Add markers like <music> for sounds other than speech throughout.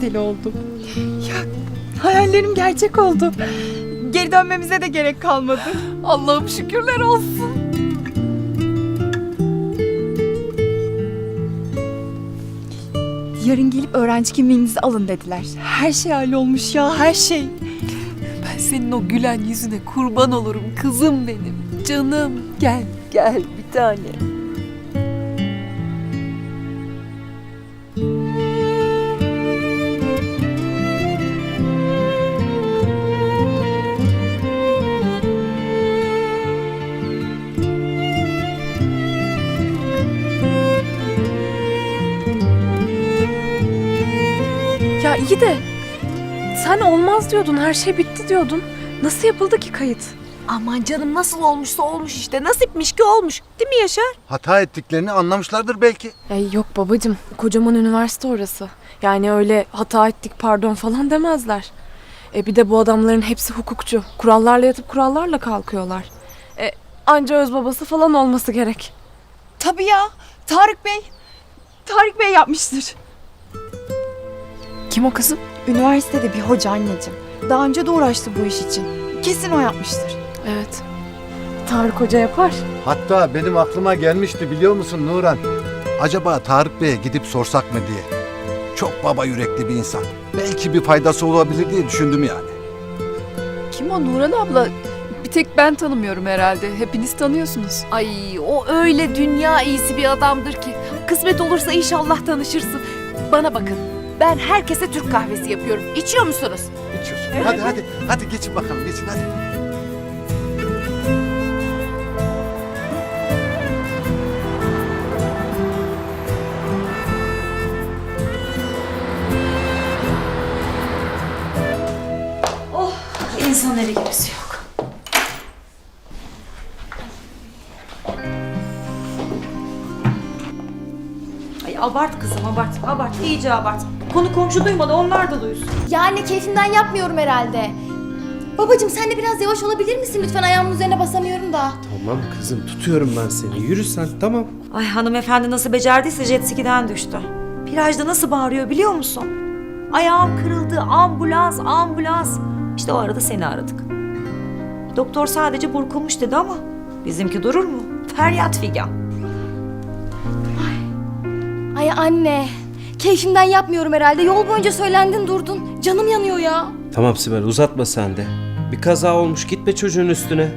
üniversiteli oldum. Ya hayallerim gerçek oldu. Geri dönmemize de gerek kalmadı. Allah'ım şükürler olsun. Yarın gelip öğrenci kimliğinizi alın dediler. Her şey hallolmuş ya her şey. Ben senin o gülen yüzüne kurban olurum kızım benim. Canım gel gel bir tane. De sen olmaz diyordun, her şey bitti diyordun. Nasıl yapıldı ki kayıt? Aman canım nasıl olmuşsa olmuş işte. Nasipmiş ki olmuş. Değil mi Yaşar? Hata ettiklerini anlamışlardır belki. Ya yok babacığım, kocaman üniversite orası. Yani öyle hata ettik pardon falan demezler. E bir de bu adamların hepsi hukukçu. Kurallarla yatıp kurallarla kalkıyorlar. E anca öz babası falan olması gerek. Tabii ya Tarık Bey. Tarık Bey yapmıştır. Kim o kızım? Üniversitede bir hoca anneciğim. Daha önce de uğraştı bu iş için. Kesin o yapmıştır. Evet. Tarık Hoca yapar. Hatta benim aklıma gelmişti biliyor musun Nuran? Acaba Tarık Bey'e gidip sorsak mı diye. Çok baba yürekli bir insan. Belki bir faydası olabilir diye düşündüm yani. Kim o Nuran abla? Bir tek ben tanımıyorum herhalde. Hepiniz tanıyorsunuz. Ay o öyle dünya iyisi bir adamdır ki. Kısmet olursa inşallah tanışırsın. Bana bakın. Ben herkese Türk kahvesi yapıyorum. İçiyor musunuz? İçiyorsun. Hadi hadi hadi geçin bakalım geçin hadi. İnsan eli gibisi yok. Ay abart kızım abart. Abart iyice abart. Konu komşu duymadı onlar da duysun. Yani keyfimden yapmıyorum herhalde. Babacım sen de biraz yavaş olabilir misin lütfen ayağımın üzerine basamıyorum da. Tamam kızım tutuyorum ben seni. Yürü sen tamam. Ay hanımefendi nasıl becerdiyse jet ski'den düştü. Plajda nasıl bağırıyor biliyor musun? Ayağım kırıldı ambulans ambulans. İşte o arada seni aradık. Doktor sadece burkulmuş dedi ama bizimki durur mu? Feryat figan. Ay anne. Keyfimden yapmıyorum herhalde. Yol boyunca söylendin durdun. Canım yanıyor ya. Tamam Sibel uzatma sen de. Bir kaza olmuş gitme çocuğun üstüne.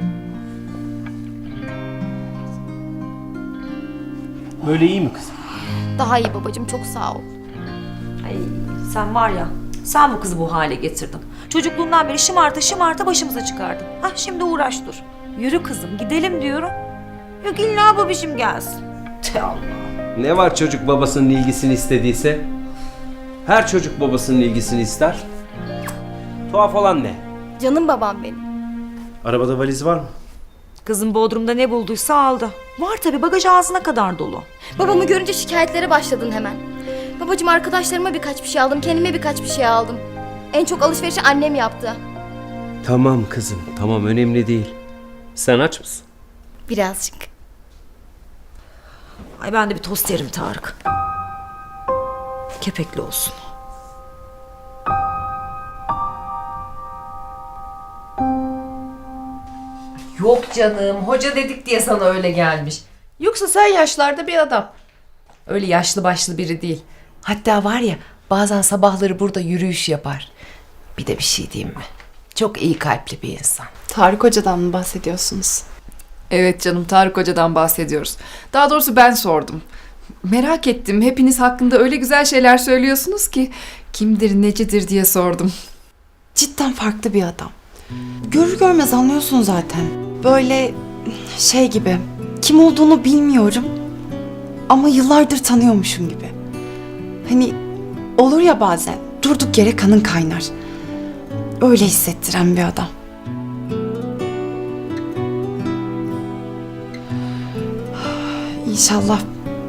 Böyle iyi mi kızım? Daha iyi babacım çok sağ ol. Ay sen var ya sen bu kızı bu hale getirdin. Çocukluğundan beri şımarta şımarta başımıza çıkardın. Hah şimdi uğraş dur. Yürü kızım gidelim diyorum. Yok illa babişim gelsin. Te Allah. Ne var çocuk babasının ilgisini istediyse? Her çocuk babasının ilgisini ister. Tuhaf olan ne? Canım babam benim. Arabada valiz var mı? Kızım Bodrum'da ne bulduysa aldı. Var tabi bagaj ağzına kadar dolu. Babamı görünce şikayetlere başladın hemen. Babacım arkadaşlarıma birkaç bir şey aldım. Kendime birkaç bir şey aldım. En çok alışverişi annem yaptı. Tamam kızım tamam önemli değil. Sen aç mısın? Birazcık. Ay ben de bir tost yerim Tarık. Kepekli olsun. Yok canım, hoca dedik diye sana öyle gelmiş. Yoksa sen yaşlarda bir adam. Öyle yaşlı başlı biri değil. Hatta var ya, bazen sabahları burada yürüyüş yapar. Bir de bir şey diyeyim mi? Çok iyi kalpli bir insan. Tarık Hoca'dan mı bahsediyorsunuz? Evet canım Tarık Hoca'dan bahsediyoruz. Daha doğrusu ben sordum. Merak ettim. Hepiniz hakkında öyle güzel şeyler söylüyorsunuz ki kimdir necidir diye sordum. Cidden farklı bir adam. Görür görmez anlıyorsun zaten. Böyle şey gibi. Kim olduğunu bilmiyorum. Ama yıllardır tanıyormuşum gibi. Hani olur ya bazen durduk yere kanın kaynar. Öyle hissettiren bir adam. İnşallah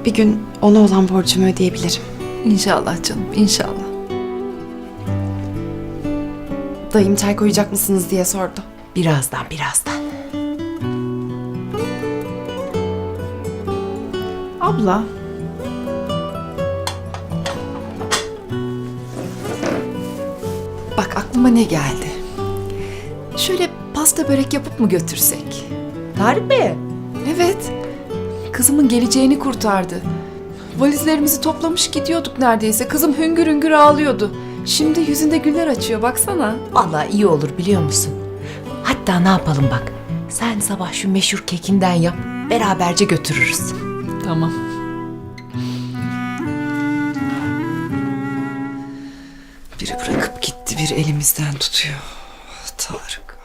bir gün ona olan borcumu ödeyebilirim. İnşallah canım, inşallah. Dayım çay koyacak mısınız diye sordu. Birazdan, birazdan. Abla. Bak aklıma ne geldi. Şöyle pasta börek yapıp mı götürsek? Tarık Bey. Evet. Kızımın geleceğini kurtardı. Valizlerimizi toplamış gidiyorduk neredeyse. Kızım hüngür hüngür ağlıyordu. Şimdi yüzünde güller açıyor baksana. Vallahi iyi olur biliyor musun? Hatta ne yapalım bak. Sen sabah şu meşhur kekinden yap. Beraberce götürürüz. Tamam. Biri bırakıp gitti, bir elimizden tutuyor. Tarık.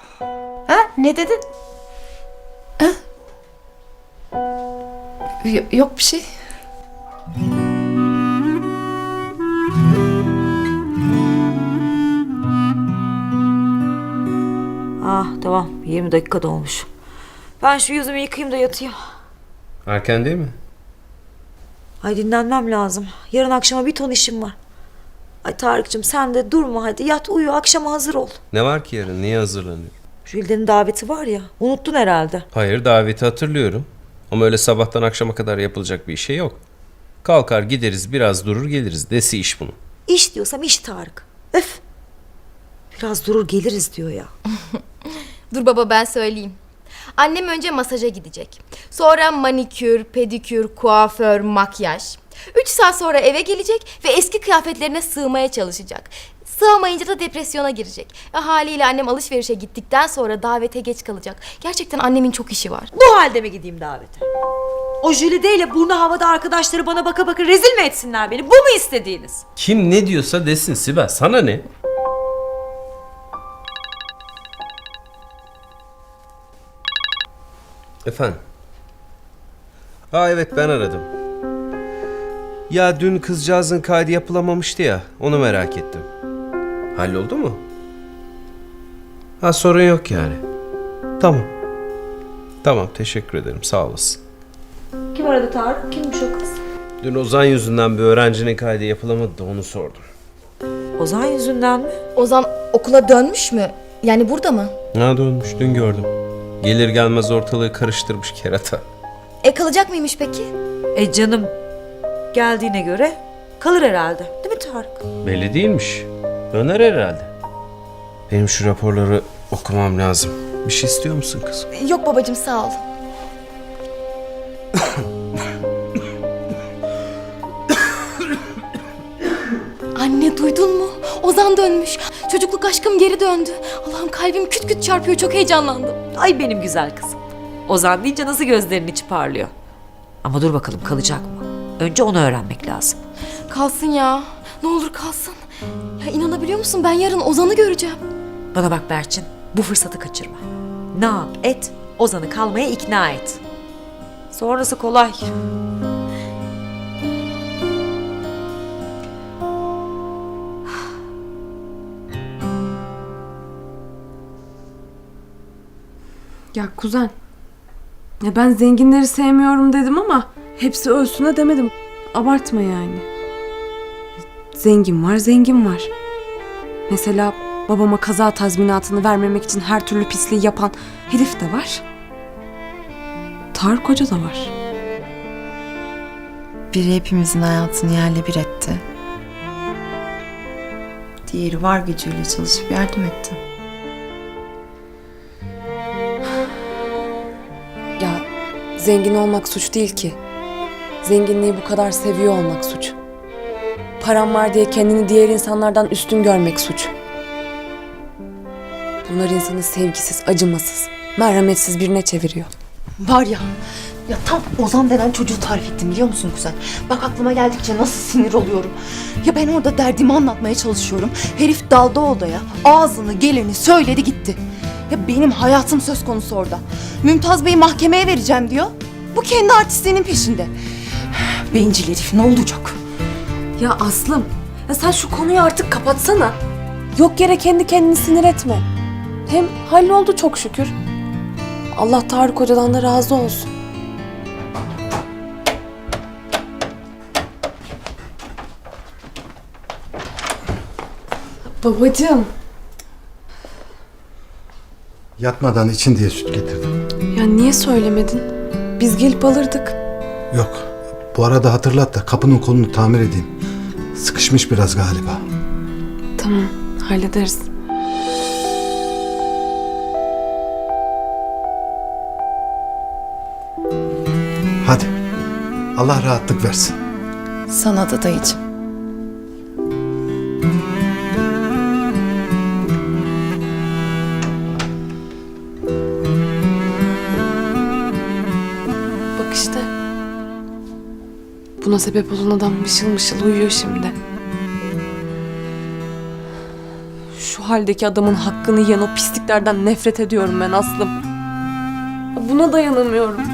Ha ne dedin? Y- yok bir şey. Ah tamam 20 dakika dolmuş. Ben şu yüzümü yıkayayım da yatayım. Erken değil mi? Ay dinlenmem lazım. Yarın akşama bir ton işim var. Ay Tarık'cığım sen de durma hadi yat uyu akşama hazır ol. Ne var ki yarın? Niye hazırlanıyor? Jülden'in daveti var ya unuttun herhalde. Hayır daveti hatırlıyorum. Ama öyle sabahtan akşama kadar yapılacak bir şey yok. Kalkar gideriz biraz durur geliriz. Desi iş bunun. İş diyorsam iş Tarık. Öf. Biraz durur geliriz diyor ya. <laughs> Dur baba ben söyleyeyim. Annem önce masaja gidecek. Sonra manikür, pedikür, kuaför, makyaj. Üç saat sonra eve gelecek ve eski kıyafetlerine sığmaya çalışacak. Sığamayınca da depresyona girecek. E, haliyle annem alışverişe gittikten sonra davete geç kalacak. Gerçekten annemin çok işi var. Bu halde mi gideyim davete? O Jülide ile burnu havada arkadaşları bana baka baka rezil mi etsinler beni? Bu mu istediğiniz? Kim ne diyorsa desin Sibel. Sana ne? Efendim? Aa evet ben aradım. Ya dün kızcağızın kaydı yapılamamıştı ya. Onu merak ettim. Halloldu mu? Ha sorun yok yani. Tamam. Tamam teşekkür ederim sağ olasın. Kim aradı Tarık? Kimmiş o kız? Dün Ozan yüzünden bir öğrencinin kaydı yapılamadı da onu sordum. Ozan yüzünden mi? Ozan okula dönmüş mü? Yani burada mı? Ha dönmüş dün gördüm. Gelir gelmez ortalığı karıştırmış kerata. E kalacak mıymış peki? E canım geldiğine göre kalır herhalde. Değil mi Tarık? Belli değilmiş. Döner herhalde. Benim şu raporları okumam lazım. Bir şey istiyor musun kız? Yok babacığım sağ ol. Anne duydun mu? Ozan dönmüş. Çocukluk aşkım geri döndü. Allah'ım kalbim küt küt çarpıyor çok heyecanlandım. Ay benim güzel kızım. Ozan deyince nasıl gözlerinin içi parlıyor. Ama dur bakalım kalacak mı? Önce onu öğrenmek lazım. Kalsın ya. Ne olur kalsın. Ya inanabiliyor musun ben yarın Ozan'ı göreceğim. Bana bak Berçin, bu fırsatı kaçırma. Ne yap et, Ozan'ı kalmaya ikna et. Sonrası kolay. Ya kuzen. Ya ben zenginleri sevmiyorum dedim ama hepsi ölsüne demedim. Abartma yani. Zengin var, zengin var. Mesela babama kaza tazminatını vermemek için her türlü pisliği yapan herif de var. Tarık Hoca da var. Biri hepimizin hayatını yerle bir etti. Diğeri var gücüyle çalışıp yardım etti. Ya zengin olmak suç değil ki. Zenginliği bu kadar seviyor olmak suç. Param var diye kendini diğer insanlardan üstün görmek suç. Bunlar insanı sevgisiz, acımasız, merhametsiz birine çeviriyor. Var ya, ya tam Ozan denen çocuğu tarif ettim biliyor musun kuzen? Bak aklıma geldikçe nasıl sinir oluyorum. Ya ben orada derdimi anlatmaya çalışıyorum. Herif daldı odaya, ağzını geleni söyledi gitti. Ya benim hayatım söz konusu orada. Mümtaz Bey'i mahkemeye vereceğim diyor. Bu kendi artistliğinin peşinde. Bencil herif ne olacak? Ya Aslım, ya sen şu konuyu artık kapatsana. Yok yere kendi kendini sinir etme. Hem halloldu çok şükür. Allah Tarık Hoca'dan da razı olsun. Babacığım. Yatmadan için diye süt getirdim. Ya niye söylemedin? Biz gelip alırdık. Yok. Bu arada hatırlat da kapının kolunu tamir edeyim. Sıkışmış biraz galiba. Tamam, Hallederiz. Hadi. Allah rahatlık versin. Sana da dayıcığım. Sebep olan adam mışıl mışıl uyuyor şimdi. Şu haldeki adamın hakkını yiyen o pisliklerden nefret ediyorum ben Aslım. Buna dayanamıyorum.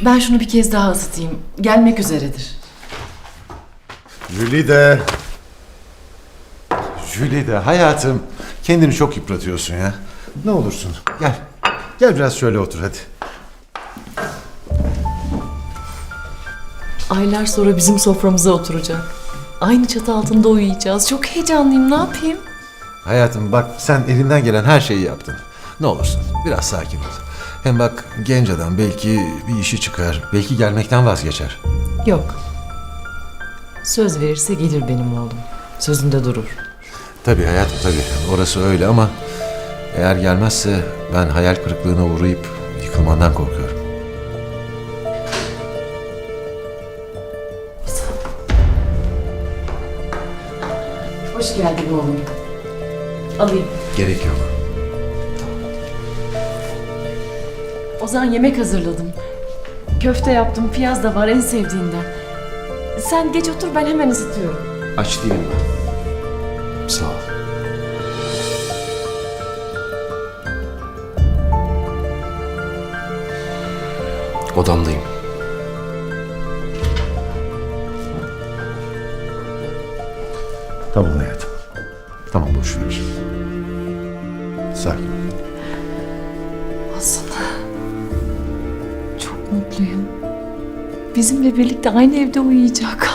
Ben şunu bir kez daha ısıtayım. Gelmek üzeredir. Jülide. Jülide hayatım. Kendini çok yıpratıyorsun ya. Ne olursun gel. Gel biraz şöyle otur hadi. Aylar sonra bizim soframıza oturacak. Aynı çatı altında uyuyacağız. Çok heyecanlıyım. Ne yapayım? Hayatım bak sen elinden gelen her şeyi yaptın. Ne olursun biraz sakin ol. Hem bak genç adam belki bir işi çıkar. Belki gelmekten vazgeçer. Yok. Söz verirse gelir benim oğlum. Sözünde durur. Tabii hayatım tabii orası öyle ama eğer gelmezse ben hayal kırıklığına uğrayıp yıkılmandan korkuyorum. Hoş geldin oğlum. Alayım. Gerek yok. Ozan yemek hazırladım. Köfte yaptım, piyaz da var en sevdiğinden. Sen geç otur ben hemen ısıtıyorum. Aç değilim ben. Sağ ol. Odamdayım. Tamam hayatım. Tamam boş ver. Sakin. Bizimle birlikte aynı evde uyuyacak.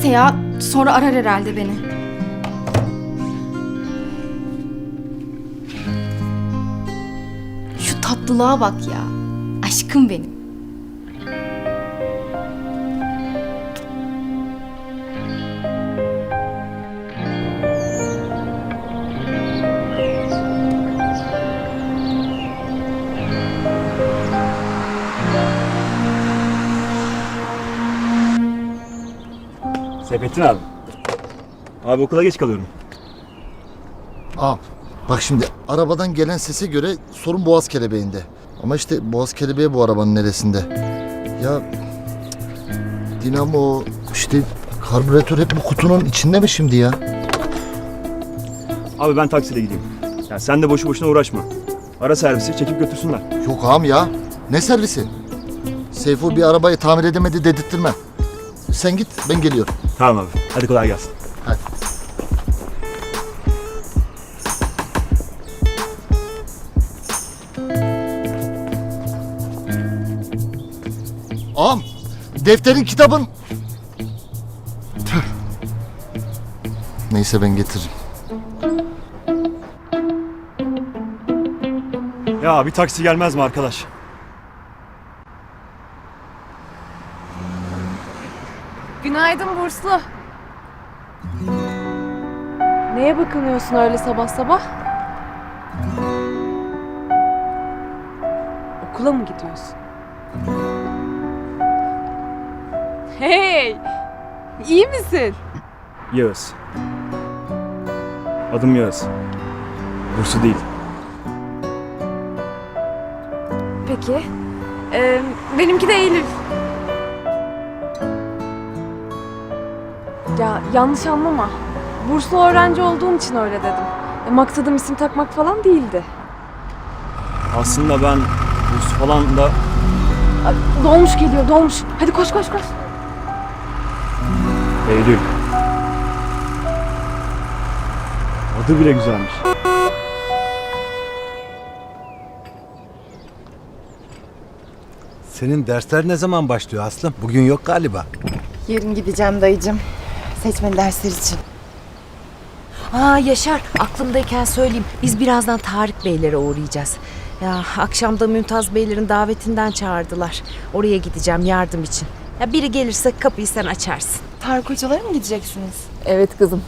Neyse ya sonra arar herhalde beni. Şu tatlılığa bak ya. Aşkım benim. Seyfettin abi. Abi okula geç kalıyorum. Aa, bak şimdi arabadan gelen sese göre sorun boğaz kelebeğinde. Ama işte boğaz kelebeği bu arabanın neresinde? Ya dinamo işte karbüratör hep bu kutunun içinde mi şimdi ya? Abi ben taksiyle gideyim. Ya sen de boşu boşuna uğraşma. Ara servisi çekip götürsünler. Yok ağam ya. Ne servisi? Seyfo bir arabayı tamir edemedi dedirttirmem. Sen git ben geliyorum. Tamam abi. Hadi kolay gelsin. Hadi. Ağam defterin kitabın. Tüh. Neyse ben getiririm. Ya bir taksi gelmez mi arkadaş? Burslu. Neye bakınıyorsun öyle sabah sabah? Okula mı gidiyorsun? Hey! İyi misin? Yağız. Adım Yağız. Bursu değil. Peki. Ee, benimki de Eylül. Ya yanlış anlama. Burslu öğrenci olduğum için öyle dedim. E, maksadım isim takmak falan değildi. Aslında ben Bursu falan da Ay, Dolmuş geliyor, dolmuş. Hadi koş koş koş. Eylül. Adı bile güzelmiş. Senin dersler ne zaman başlıyor Aslım? Bugün yok galiba. Yarın gideceğim dayıcım. Seçmeli dersler için. Aa Yaşar aklımdayken söyleyeyim. Biz birazdan Tarık Beylere uğrayacağız. Ya akşamda Mümtaz Beylerin davetinden çağırdılar. Oraya gideceğim yardım için. Ya biri gelirse kapıyı sen açarsın. Tarık hocalara mı gideceksiniz? Evet kızım.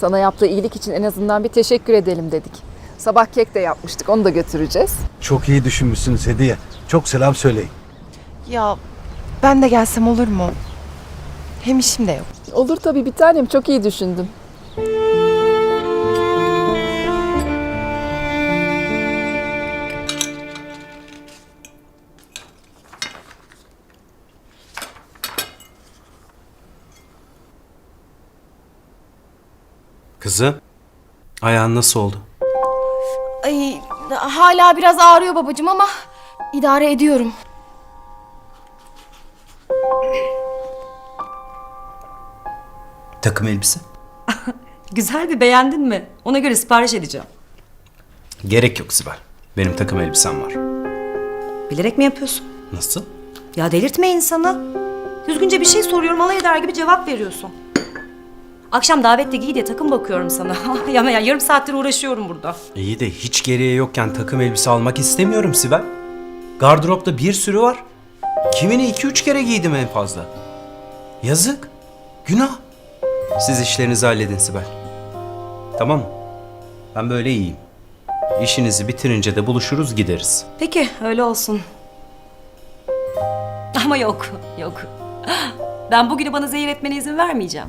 Sana yaptığı iyilik için en azından bir teşekkür edelim dedik. Sabah kek de yapmıştık onu da götüreceğiz. Çok iyi düşünmüşsünüz Hediye. Çok selam söyleyin. Ya ben de gelsem olur mu? Hem işim de yok. Olur tabii bir tanem çok iyi düşündüm. Kızım, ayağın nasıl oldu? Ay hala biraz ağrıyor babacığım ama idare ediyorum. Takım elbise. <laughs> Güzel bir beğendin mi? Ona göre sipariş edeceğim. Gerek yok Sibel. Benim takım elbisem var. Bilerek mi yapıyorsun? Nasıl? Ya delirtme insanı. Düzgünce bir şey soruyorum alay eder gibi cevap veriyorsun. Akşam davette giy diye takım bakıyorum sana. <laughs> ya, ya yarım saattir uğraşıyorum burada. İyi de hiç geriye yokken takım elbise almak istemiyorum Sibel. Gardıropta bir sürü var. Kimini iki üç kere giydim en fazla. Yazık. Günah. Siz işlerinizi halledin Sibel. Tamam mı? Ben böyle iyiyim. İşinizi bitirince de buluşuruz gideriz. Peki öyle olsun. Ama yok, yok. Ben bugünü bana zehir etmene izin vermeyeceğim.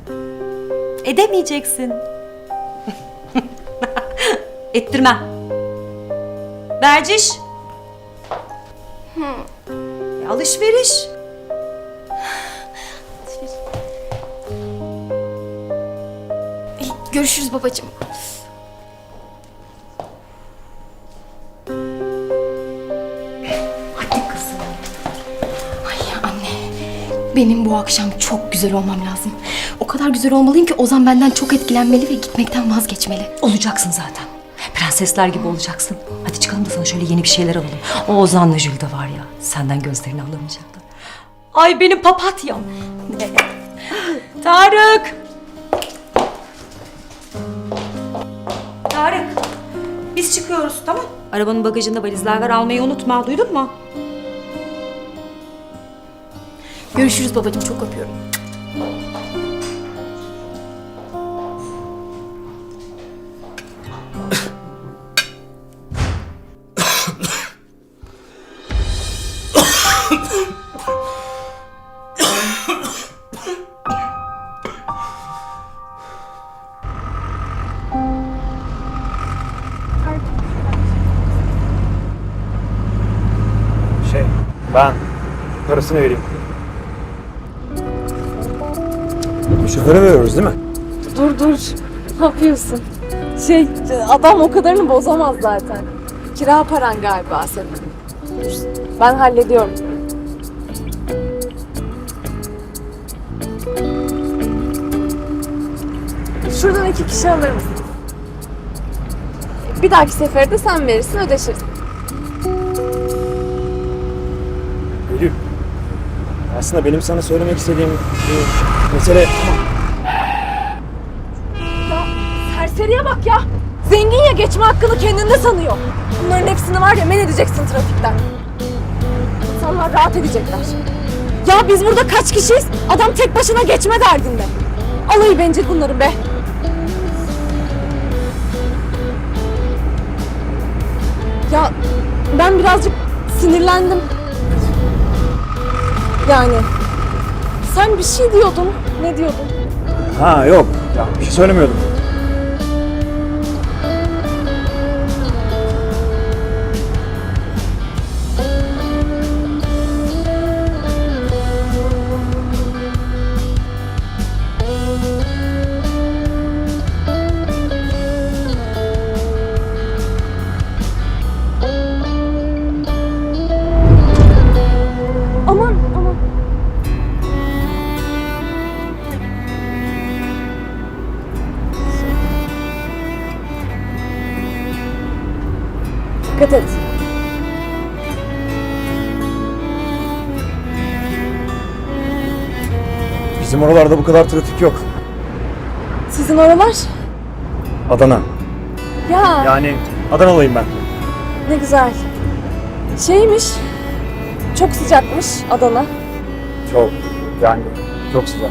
Edemeyeceksin. <laughs> Ettirmem. Berciş. Ya alışveriş. Görüşürüz babacığım. Hadi kızım. Ay anne. Benim bu akşam çok güzel olmam lazım. O kadar güzel olmalıyım ki Ozan benden çok etkilenmeli ve gitmekten vazgeçmeli. Olacaksın zaten. Prensesler gibi olacaksın. Hadi çıkalım da sana şöyle yeni bir şeyler alalım. O Ozan'la Jülde var ya, senden gözlerini alamayacaklar. Ay benim papatyam. Tarık! Tarık, tamam Arabanın bagajında valizler var almayı unutma, duydun mu? Görüşürüz babacığım çok öpüyorum. Parasını vereyim. Şoföre veriyoruz değil mi? Dur dur. Ne yapıyorsun? Şey, adam o kadarını bozamaz zaten. Kira paran galiba senin. Dur, Ben hallediyorum. Şuradan iki kişi alır mısın? Bir dahaki sefere de sen verirsin, ödeşiriz. Aslında benim sana söylemek istediğim bir mesele... Ya serseriye bak ya. Zengin ya geçme hakkını kendinde sanıyor. Bunların hepsini var ya men edeceksin trafikten. İnsanlar rahat edecekler. Ya biz burada kaç kişiyiz? Adam tek başına geçme derdinde. Alayı bencil bunların be. Ya ben birazcık sinirlendim. Yani sen bir şey diyordun. Ne diyordun? Ha yok. Ya bir şey söylemiyordum. Bizim oralarda bu kadar trafik yok. Sizin oralar? Adana. Ya Yani Adanalıyım ben. ne güzel. Şeymiş. Çok sıcakmış Adana. Çok. Yani çok sıcak.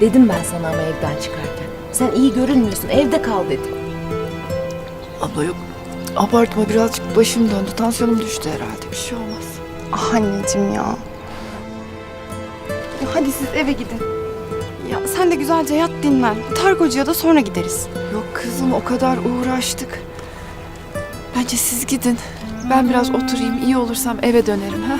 Dedim ben sana ama evden çıkarken. Sen iyi görünmüyorsun evde kal dedim. Abla yok. Abartma birazcık başım döndü. Tansiyonum düştü herhalde. Bir şey olmaz. Ah anneciğim ya. Ya Hadi siz eve gidin. Ya sen de güzelce yat dinlen. Tarık Hoca'ya da sonra gideriz. Yok kızım o kadar uğraştık. Bence siz gidin. Ben biraz oturayım. iyi olursam eve dönerim ha.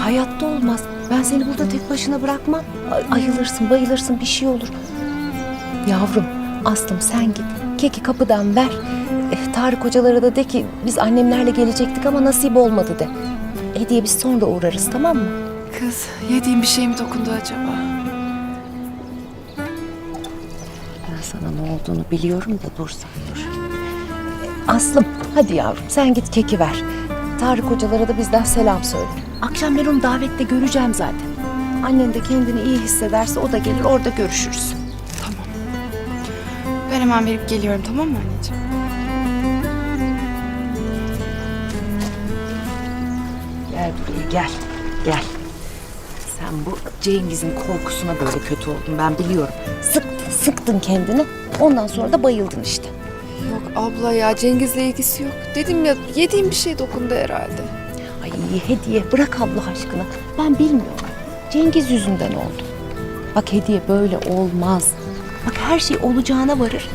Ay hayatta olmaz. Ben seni burada tek başına bırakmam. Ay- ayılırsın bayılırsın bir şey olur. Yavrum Aslım sen git. Keki kapıdan ver. Eh, Tarık hocalara da de ki biz annemlerle gelecektik ama nasip olmadı de. Hediye biz sonra uğrarız tamam mı? Kız yediğim bir şey mi dokundu acaba? Ben sana ne olduğunu biliyorum da dur sen dur. Aslım hadi yavrum sen git keki ver. Tarık hocalara da bizden selam söyle. Akşam ben onu davette göreceğim zaten. Annen de kendini iyi hissederse o da gelir orada görüşürüz. Ben hemen verip geliyorum tamam mı anneciğim? Gel buraya gel. Gel. Sen bu Cengiz'in korkusuna böyle kötü oldun ben biliyorum. Sıktın, sıktın kendini. Ondan sonra da bayıldın işte. Yok abla ya Cengiz'le ilgisi yok. Dedim ya yediğim bir şey dokundu herhalde. Ay hediye bırak Allah aşkına. Ben bilmiyorum. Cengiz yüzünden oldu. Bak hediye böyle olmaz. Bak her şey olacağına varır.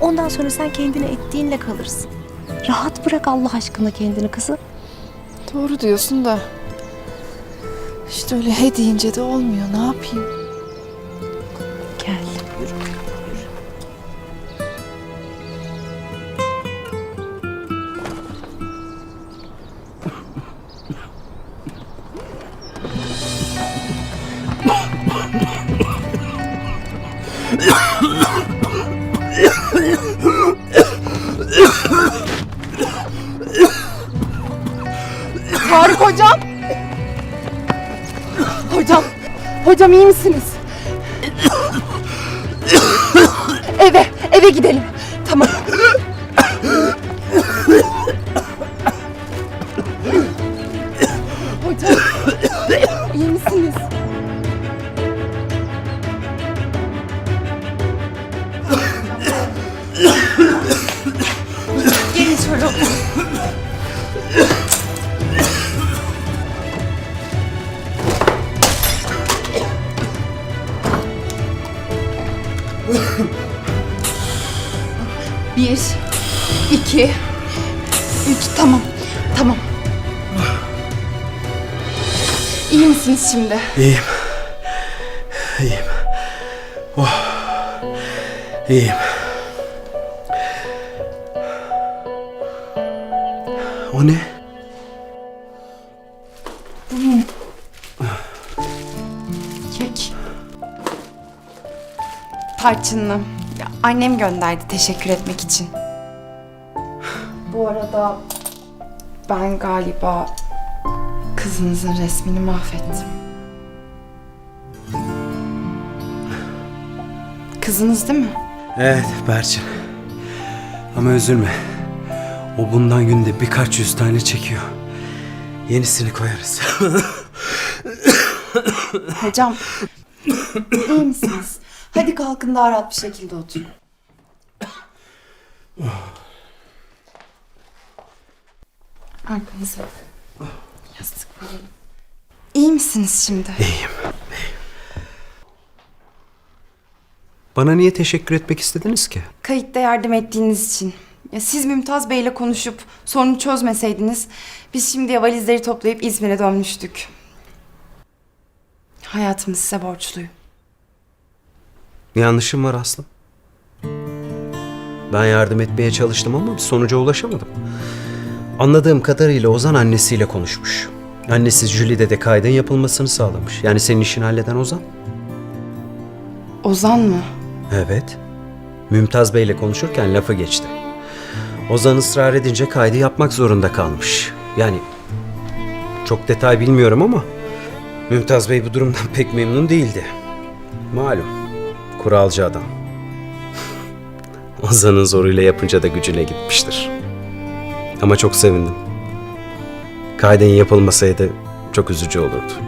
Ondan sonra sen kendine ettiğinle kalırsın. Rahat bırak Allah aşkına kendini kızım. Doğru diyorsun da. İşte öyle he deyince de olmuyor. Ne yapayım? Hocam misiniz? Bir, iki, üç. Tamam, tamam. İyi misiniz şimdi? İyiyim. İyiyim. Oh. İyiyim. O ne? Tarçınlı. Ya, annem gönderdi teşekkür etmek için. Bu arada ben galiba kızınızın resmini mahvettim. Kızınız değil mi? Evet Berçin. Ama üzülme. O bundan günde birkaç yüz tane çekiyor. Yenisini koyarız. <laughs> Hocam, iyi misiniz? Hadi kalkın daha rahat bir şekilde oturun. Arkanıza. Yastık verelim. İyi misiniz şimdi? İyiyim. Bana niye teşekkür etmek istediniz ki? Kayıtta yardım ettiğiniz için. Ya siz Mümtaz Bey'le konuşup sorunu çözmeseydiniz biz şimdiye valizleri toplayıp İzmir'e dönmüştük. Hayatımı size borçluyum. Bir yanlışım var Aslım. Ben yardım etmeye çalıştım ama bir sonuca ulaşamadım. Anladığım kadarıyla Ozan annesiyle konuşmuş. Annesi Jülide de kaydın yapılmasını sağlamış. Yani senin işini halleden Ozan. Ozan mı? Evet. Mümtaz Bey'le konuşurken lafı geçti. Ozan ısrar edince kaydı yapmak zorunda kalmış. Yani çok detay bilmiyorum ama Mümtaz Bey bu durumdan <laughs> pek memnun değildi. Malum kuralcı adam. Ozan'ın zoruyla yapınca da gücüne gitmiştir. Ama çok sevindim. Kaydın yapılmasaydı çok üzücü olurdu.